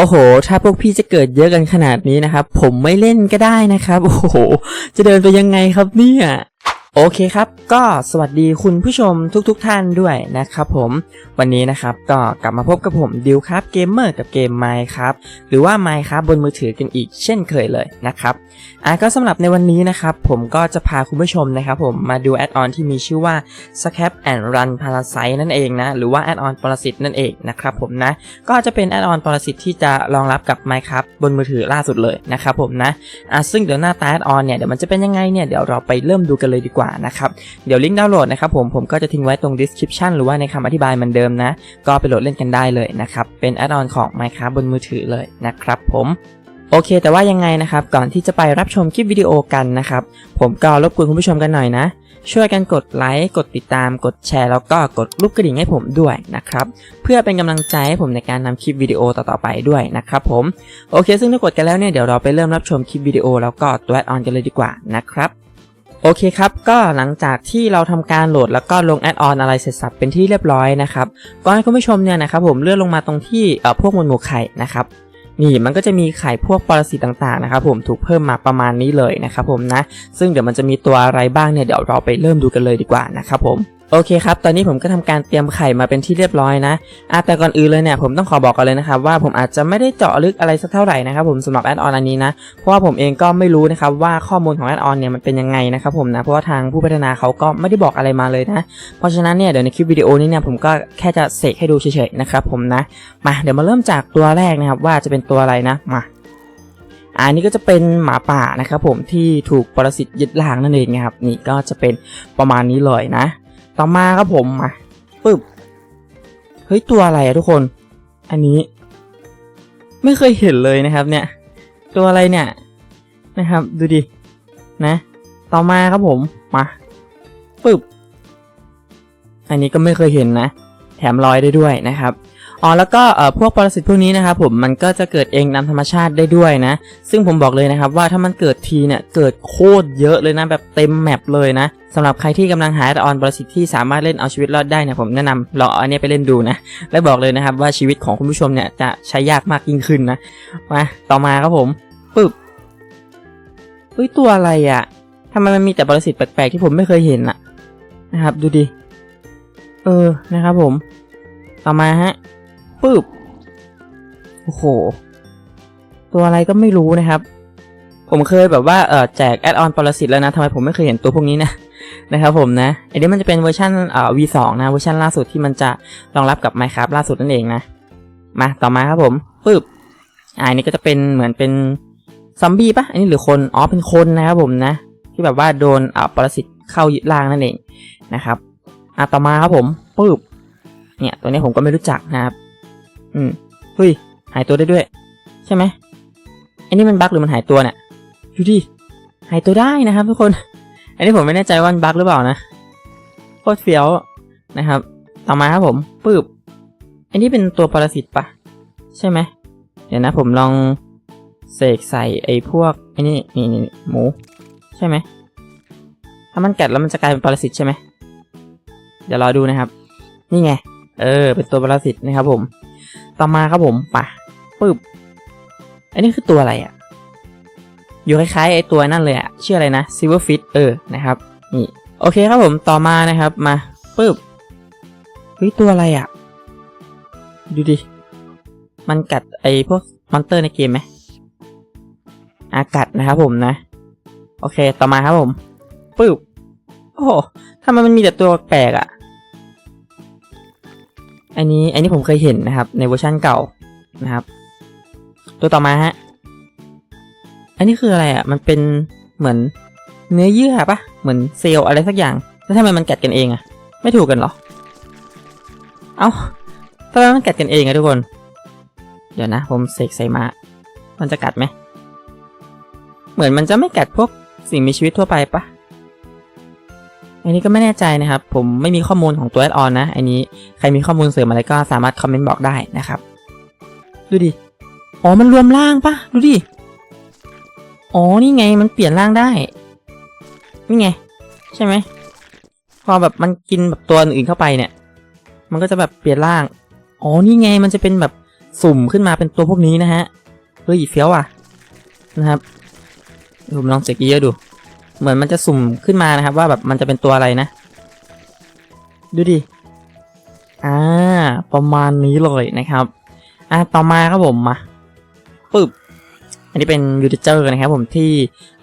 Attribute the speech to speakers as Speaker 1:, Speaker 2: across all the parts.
Speaker 1: โอ้โห ถ้าพวกพี่จะเกิดเยอะกันขนาดนี้นะครับ ผมไม่เล่นก็ได้นะครับ โอ้โห จะเดินไปยังไงครับเนี่ย โอเคครับ ก็สวัสดีคุณผู้ชมทุกๆทท่านด้วยนะครับผมวันนี้นะครับก็กลับมาพบกับผมดิวครับเกมเมอร์กับเกมไมค์ครับหรือว่าไมค์ครับบนมือถือกันอีกเช่นเคยเลยนะครับอะก็สำหรับในวันนี้นะครับผมก็จะพาคุณผู้ชมนะครับผมมาดูแอดออนที่มีชื่อว่า Scap and Run Parasite นั่นเองนะหรือว่าแอดออนปรสิตนั่นเองนะครับผมนะก็จะเป็นแอดออนปรสิตที่จะรองรับกับ Minecraft บนมือถือล่าสุดเลยนะครับผมนะอะซึ่งเดี๋ยวหน้าตาแอดออนเนี่ยเดี๋ยวมันจะเป็นยังไงเนี่ยเดี๋ยวเราไปเริ่มดูกันเลยดีกว่านะครับ เดี๋ยวลิงก์ดาวน์โหลดนะครับผมผมก็จะทิ้งไว้ตรง description หรือว่าในคำอธิบายเหมือนเดิมนะ ก็ไปโหลดเล่นกันได้เลยนะครับ เป็นแอดออนของ Minecraft บนมือถือเลยนะครับผมโอเค แต่ว่ายังไงนะครับ ก่อนที่จะไปรับชมคลิปวิดีโอกันนะครับ ผมก็รบกวนคุณผู้ชมกันหน่อยนะ ช่วยกันกดไลค์ กดติดตาม กดแชร์ แล้วก็กดรูปกระดิ่งให้ผมด้วยนะครับ เพื่อเป็นกำลังใจให้ผมในการนำคลิปวิดีโอต่อๆไปด้วยนะครับผม โอเค ซึ่งถ้ากดกันแล้วเนี่ย เดี๋ยวเราไปเริ่มรับชมคลิปวิดีโอแล้วก็ตัวแอดออนกันเลยดีกว่านะครับ โอเคครับ ก็หลังจากที่เราทำการโหลดแล้วก็ลงแอดออนอะไรเสร็จสับเป็นที่เรียบร้อยนะครับ ก็ให้คุณผู้ชมเนี่ยนะครับผมเลื่อนลงมาตรงที่เอ่อพวกมวลหมู่ไข่นะครับ นี่มันก็จะมีไข่พวกปรสิตต่างๆนะครับผมถูกเพิ่มมาประมาณนี้เลยนะครับผมนะ ซึ่งเดี๋ยวมันจะมีตัวอะไรบ้างเนี่ยเดี๋ยวเราไปเริ่มดูกันเลยดีกว่านะครับผม โอเคครับ ตอนนี้ผมก็ทำการเตรียมไข่มาเป็นที่เรียบร้อยนะอะแต่ก่อนอื่นเลยเนี่ยผมต้องขอบอกกันเลยนะครับว่าผมอาจจะไม่ได้เจาะลึกอะไรสักเท่าไหร่นะครับผมสำหรับแอดออนอันนี้นะ เพราะว่าผมเองก็ไม่รู้นะครับว่าข้อมูลของแอดออนเนี่ยมันเป็นยังไงนะครับผมนะ เพราะว่าทางผู้พัฒนาเขาก็ไม่ได้บอกอะไรมาเลยนะ เพราะฉะนั้นเนี่ยเดี๋ยวในคลิปวิดีโอนี้เนี่ยผมก็แค่จะเสกให้ดูเฉยๆนะครับผมนะ มาเดี๋ยวมาเริ่มจากตัวแรกนะครับว่าจะเป็นตัวอะไรนะ มาอันนี้ก็จะเป็นหมาป่านะครับผมที่ถูกปรสิตยึดล่างนั่นเองนะครับนี่ก็จะเป็นประมาณนี้เลยนะ ต่อมาครับผมมาปึ๊บเฮ้ยตัวอะไรอะทุกคน อันนี้ ไม่เคยเห็นเลยนะครับ เนี่ย ตัวอะไรเนี่ย นะครับ ดูดินะ ต่อมาครับผมมาปึ๊บอันนี้ก็ไม่เคยเห็นนะ แถมลอยได้ด้วยนะครับ อ๋อแล้วก็พวกปรสิตพวกนี้นะครับผมมันก็จะเกิดเองตามธรรมชาติได้ด้วยนะ ซึ่งผมบอกเลยนะครับว่าถ้ามันเกิดทีเนี่ยเกิดโคตรเยอะเลยนะแบบเต็มแมปเลยนะสำหรับใครที่กำลังหาออนปรสิตที่สามารถเล่นเอาชีวิตรอดได้เนี่ยผมแนะนำลองเอาอันนี้ไปเล่นดูนะ และบอกเลยนะครับว่าชีวิตของคุณผู้ชมเนี่ยจะใช้ยากมากยิ่งขึ้นนะมาต่อมาครับผมปึ๊บเฮ้ยตัวอะไรอะ่ะทำไมมันมีแต่ปรสิตแปลกๆที่ผมไม่เคยเห็นอะนะครับ ดูดิ เออนะครับผม ต่อมาฮะ ปึ๊บ โอ้โห ตัวอะไรก็ไม่รู้นะครับ ผมเคยแบบว่าเออแจกแอดออนปรสิตแล้วนะทำไมผมไม่เคยเห็นตัวพวกนี้นะนะครับผมนะอันนี้มันจะเป็นเวอร์ชันเอ่อ V2 นะเวอร์ชันล่าสุดที่มันจะรองรับกับ Minecraft ล่าสุดนั่นเองนะ มาต่อมาครับผมปึ๊บอ่าอันนี้ก็จะเป็นเหมือนเป็นซอมบี้ปะอันนี้หรือคนอ๋อเป็นคนนะครับผมนะ ที่แบบว่าโดนอ่าปรสิตเข้ายึดล่างนั่นเองนะครับอ่าต่อมาครับผมปึ๊บเนี่ยตัวนี้ผมก็ไม่รู้จักนะครับ อืมเฮ้ย หายตัวได้ด้วย ใช่ไหมอันนี้มันบั๊กหรือมันหายตัวเนี่ยดูดิหายตัวได้นะครับ ทุกคน อันนี้ผมไม่แน่ใจว่ามันบั๊กหรือเปล่านะโคตรเฟี้ยวนะครับ ต่อมาครับผมปึ๊บอันนี้เป็นตัวปรสิตปะใช่ไหมเดี๋ยวนะ ผมลองเสกใส่ไอ้พวกไอ้นี่นี่นี่หมู ใช่ไหมถ้ามันกัดแล้วมันจะกลายเป็นปรสิตใช่ไหมเดี๋ยวรอดูนะครับ นี่ไง เออ เป็นตัวปรสิตนะครับผม ต่อมาครับผมปะปึ๊บอันนี้คือตัวอะไรอะ่ะ อยู่คล้ายๆไอตัวนั่นเลยอะ่ะชื่ออะไรนะ silver fish เออนะครับนี่โอเคครับผมต่อมานะครับมาปึ๊บเฮ้ยตัวอะไรอะ่ะ ดูดิ มันกัดไอพวกมอนเตอร์ในเกมไหมอากัดนะครับผมนะ โอเคต่อมาครับผมปึ๊บโอ้โหทำไมมันมีแต่ตัวแปลกอะ่ะ อันนี้อันนี้ผมเคยเห็นนะครับ ในเวอร์ชันเก่านะครับ ตัวต่อมาฮะ อันนี้คืออะไรอะ มันเป็นเหมือนเนื้อเยื่อปะเหมือนเซลล์อะไรสักอย่าง แล้วทำไมมันกัดกันเองอะ ไม่ถูกกันหรอ เอ้าทำไมมันกัดกันเองอะทุกคน เดี๋ยวนะ ผมเสกใส่มา มันจะกัดไหม เหมือนมันจะไม่กัดพวกสิ่งมีชีวิตทั่วไปปะ อันนี้ก็ไม่แน่ใจนะครับ ผมไม่มีข้อมูลของตัวแอดออนนะ อันนี้ใครมีข้อมูลเสริมอะไรก็สามารถคอมเมนต์บอกได้นะครับ ดูดิ อ๋อ มันรวมร่างปะดูดิ อ๋อ นี่ไง มันเปลี่ยนร่างได้ นี่ไง ใช่ไหม พอแบบมันกินแบบตัวอื่นเข้าไปเนี่ย มันก็จะแบบเปลี่ยนร่าง อ๋อ นี่ไง มันจะเป็นแบบสุ่มขึ้นมาเป็นตัวพวกนี้นะฮะ เฮ้ยเฟี้ยวอะ นะครับผมลองเสกเยอะดู เหมือนมันจะสุ่มขึ้นมานะครับ ว่าแบบมันจะเป็นตัวอะไรนะ ดูดิ อ่า ประมาณนี้เลยนะครับ อ่าต่อมาครับผมมาปึ๊บ อันนี้เป็นยูทิเจอร์นะครับผมที่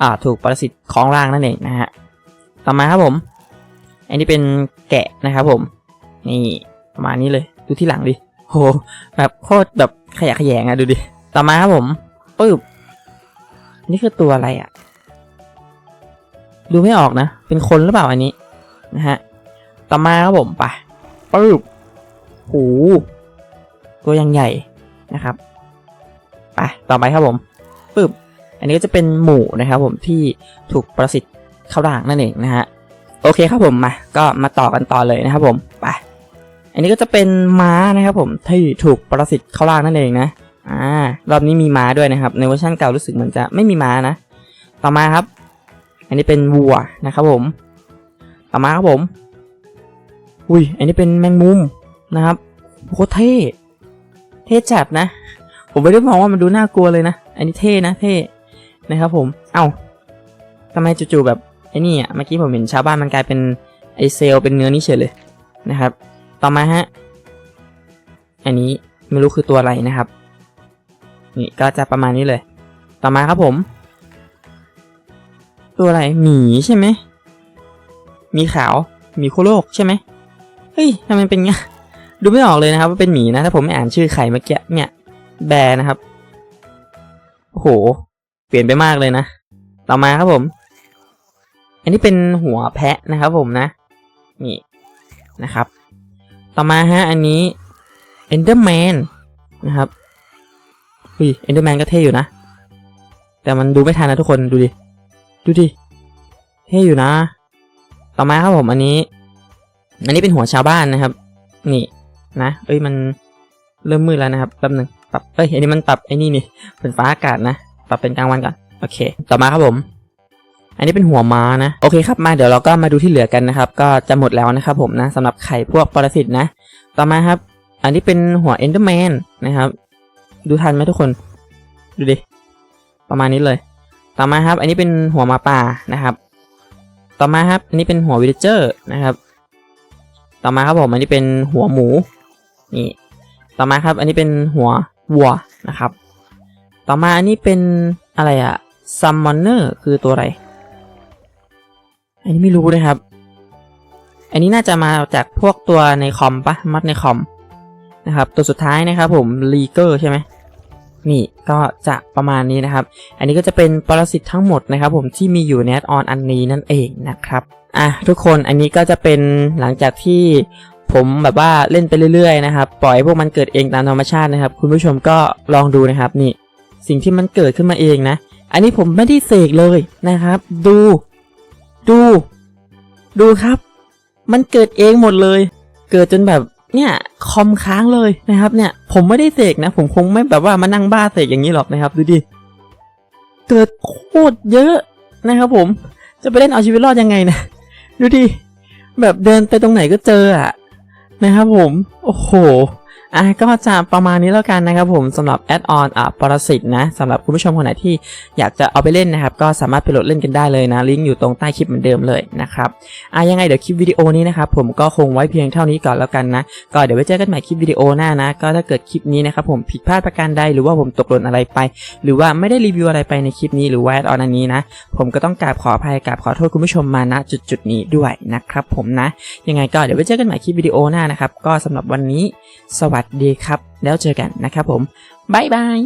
Speaker 1: อ่าถูกปรสิตคล้องร่างนั่นเองนะฮะ ต่อมาครับผม อันนี้เป็นแกะนะครับผม นี่ประมาณนี้เลย ดูที่หลังดิ โห แบบโคตรแบบขยะแขยงอะดูดิ ต่อมาครับผมปึ๊บ นี่คือตัวอะไรอะ ดูไม่ออกนะ เป็นคนหรือเปล่าอันนี้นะฮะ ต่อมาครับผมไปปึ๊บโหตัวยังใหญ่นะครับไปต่อไปครับผมปึ๊บอันนี้ก็จะเป็นหมูนะครับผมที่ถูกประสิทธิ์เข้าด่างนั่นเองนะฮะโอเคครับผมมาก็มาต่อกันต่อเลยนะครับผมไปอันนี้ก็จะเป็นม้านะครับผมที่ถูกประสิทธิ์เข้าร่างนั่นเองนะอ่ารอบนี้มีม้าด้วยนะครับ ในเวอร์ชันเก่ารู้สึกเหมือนจะไม่มีม้านะ ต่อมาครับ อันนี้เป็นวัวนะครับผมต่อมาครับผม อุ้ย อันนี้เป็นแมงมุมนะครับโคตรเท่ เท่จัดนะ ผมไม่ได้มองว่ามันดูน่ากลัวเลยนะ อันนี้เท่นะ เท่นะครับผม เอ้าทำไมจู่ๆแบบไอ้นี่อะ เมื่อกี้ผมเห็นชาวบ้านมันกลายเป็นไอเซลเป็นเนื้อนี่เฉยเลยนะครับ ต่อมาฮะ อันนี้ไม่รู้คือตัวอะไรนะครับ นี่ก็จะประมาณนี้เลย ต่อมาครับผม ตัวอะไรหมีใช่ไหมมีขาวหมีโคโลกใช่ไหมเฮ้ยทำไมเป็นงี้ดูไม่ออกเลยนะครับ ว่าเป็นหมีนะถ้าผมไม่อ่านชื่อไข่เมื่อกี้เนี่ย แบร์นะครับโอ้โห เปลี่ยนไปมากเลยนะต่อมาครับผม อันนี้เป็นหัวแพะนะครับ ผมนะ นี่นะครับ ต่อมาฮะอันนี้ Enderman นนะครับอุ้ย Enderman ก็เท่อยู่นะ แต่มันดูไม่ทันนะทุกคนดูดิ ดูดิเท่อยู่นะ ต่อมาครับผมอันนี้ อันนี้เป็นหัวชาวบ้านนะครับ นี่นะ เอ้ยมันเริ่มมืดแล้วนะครับแป๊บหนึงปรับเอ้ยอันนี้มันปรับไอ้นี่นี่เป็นฟ้าอากาศนะปรับเป็นกลางวันก่อนโอเค ต่อมาครับผม อันนี้เป็นหัวม้านะโอเคครับมาเดี๋ยวเราก็มาดูที่เหลือกันนะครับ ก็จะหมดแล้วนะครับ ผมนะสำหรับไข่พวกปรสิตนะ ต่อมาครับ อันนี้เป็นหัวเอนเดอร์แมนนะครับ ดูทันไหมทุกคน ดูดิประมาณนี้เลย ต่อมาครับ อันนี้เป็นหัวมาป่านะครับ ต่อมาครับ อันนี้เป็นหัววิลเจอร์นะครับ ต่อมาครับผม อันนี้เป็นหัวหมู นี่ ต่อมาครับ อันนี้เป็นหัววัวนะครับ ต่อมาอันนี้เป็นอะไรอะซัมมอนเนอร์คือตัวอะไร อันนี้ไม่รู้นะครับ อันนี้น่าจะมาจากพวกตัวในคอมปะมัดในคอมนะครับ ตัวสุดท้ายนะครับผมลีเกอร์ใช่ไหม นี่ก็จะประมาณนี้นะครับ อันนี้ก็จะเป็นปรสิตทั้งหมดนะครับ ผมที่มีอยู่ในอออนอันนี้นั่นเองนะครับอะทุกคนอันนี้ก็จะเป็นหลังจากที่ผมแบบว่าเล่นไปเรื่อยๆนะครับปล่อยให้พวกมันเกิดเองตามธรรมชาตินะครับ คุณผู้ชมก็ลองดูนะครับนี่ สิ่งที่มันเกิดขึ้นมาเองนะ อันนี้ผมไม่ได้เสกเลยนะครับ ดู ดู ดูครับ มันเกิดเองหมดเลย เกิดจนแบบ เนี่ยคอมค้างเลยนะครับเนี่ยผมไม่ได้เสกนะผมคงไม่แบบว่ามานั่งบ้าเสกอย่างนี้หรอกนะครับดูดิเกิดโคตรเยอะนะครับผมจะไปเล่นเอาชีวิตรอดยังไงนะดูดิแบบเดินไปตรงไหนก็เจออะนะครับผม โอ้โห อะก็จะประมาณนี้แล้วกันนะครับผมสำหรับแอดออนอะปรสิตนะสำหรับคุณผู้ชมคนไหนที่อยากจะเอาไปเล่นนะครับ ก็สามารถไปโหลดเล่นกันได้เลยนะ ลิงก์อยู่ตรงใต้คลิปเหมือนเดิมเลยนะครับอะยังไงเดี๋ยวคลิปวิดีโอนี้นะครับผมก็คงไว้เพียงเท่านี้ก่อนแล้วกันนะ ก็เดี๋ยวไว้เจอกันใหม่คลิปวิดีโอหน้านะ ก็ถ้าเกิดคลิปนี้นะครับผมผิดพลาดประการใดหรือว่าผมตกหล่นอะไรไป หรือว่าไม่ได้รีวิวอะไรไปในคลิปนี้หรือว่าแอดออนอันนี้นะผมก็ต้องกราบขออภัยกราบขอโทษคุณผู้ชมมาณจุดจุดนี้ด้วยนะครับผมนะ ยังไงก็เดี๋ยวไว้เจอกันใหม่คลิปวิดีโอหน้านะครับก็สำหรับวันนี้สวัสดีครับ แล้วเจอกันนะครับผม บ๊ายบาย